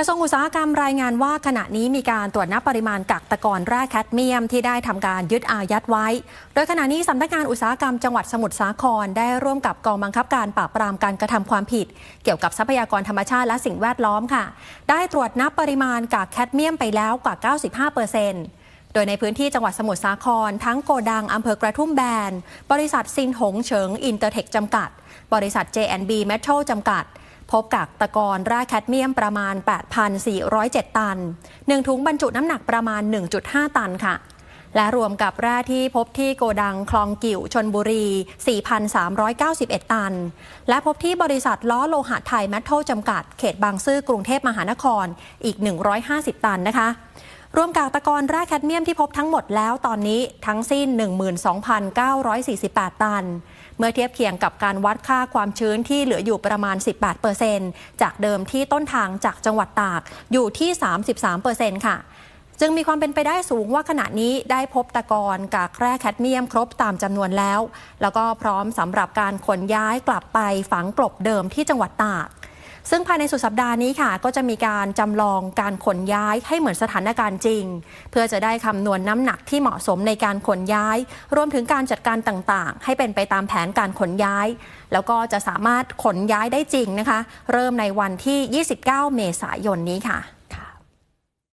กระทรวงอุตสาหกรรมรายงานว่าขณะนี้มีการตรวจนับปริมาณกักตะกอนแร่แคดเมียมที่ได้ทำการยึดอายัดไว้ โดยขณะนี้สำนักงานอุตสาหกรรมจังหวัดสมุทรสาครได้ร่วมกับกองบังคับการปราบปรามการกระทำความผิด เกี่ยวกับทรัพยากรธรรมชาติและสิ่งแวดล้อมค่ะ ได้ตรวจนับปริมาณกักแคดเมียมไปแล้วกว่า 95เปอร์เซ็นต์โดยในพื้นที่จังหวัดสมุทรสาคร ทั้งโกดังอำเภอกระทุ่มแบน บริษัทซินหงเฉิงอินเตอร์เทคจำกัด บริษัท J&B Metro จำกัด พบกักตะกอนแร่แคดเมียมประมาณ 8,407 ตัน 1 ถุงบรรจุน้ำหนักประมาณ 1.5 ตันค่ะ และรวมกับแร่ที่พบที่โกดังคลองกิ่วชนบุรี 4,391 ตัน และพบที่บริษัทล้อโลหะไทยแมทโทจำกัด เขตบางซื่อกรุงเทพมหานครอีก 150 ตันนะคะ รวมกากตะกอนแร่แคดเมียมที่พบทั้งหมดแล้วตอนนี้ทั้งสิ้น 12,948 ตัน เมื่อเทียบเคียงกับการวัดค่าความชื้นที่เหลืออยู่ประมาณ 18%จากเดิมที่ต้นทางจากจังหวัดตากอยู่ที่ 33%ค่ะจึงมีความเป็นไปได้สูงว่าขณะนี้ได้พบตะกอนกากแร่แคดเมียมครบตามจำนวนแล้ว แล้วก็พร้อมสำหรับการขนย้ายกลับไปฝังกลบเดิมที่จังหวัดตาก ซึ่งภายในสุดสัปดาห์นี้ค่ะ ก็จะมีการจำลองการขนย้ายให้เหมือนสถานการณ์จริง เพื่อจะได้คำนวณน้ำหนักที่เหมาะสมในการขนย้าย รวมถึงการจัดการต่างๆ ให้เป็นไปตามแผนการขนย้าย แล้วก็จะสามารถขนย้ายได้จริงนะคะ เริ่มในวันที่ 29 เมษายนนี้ค่ะ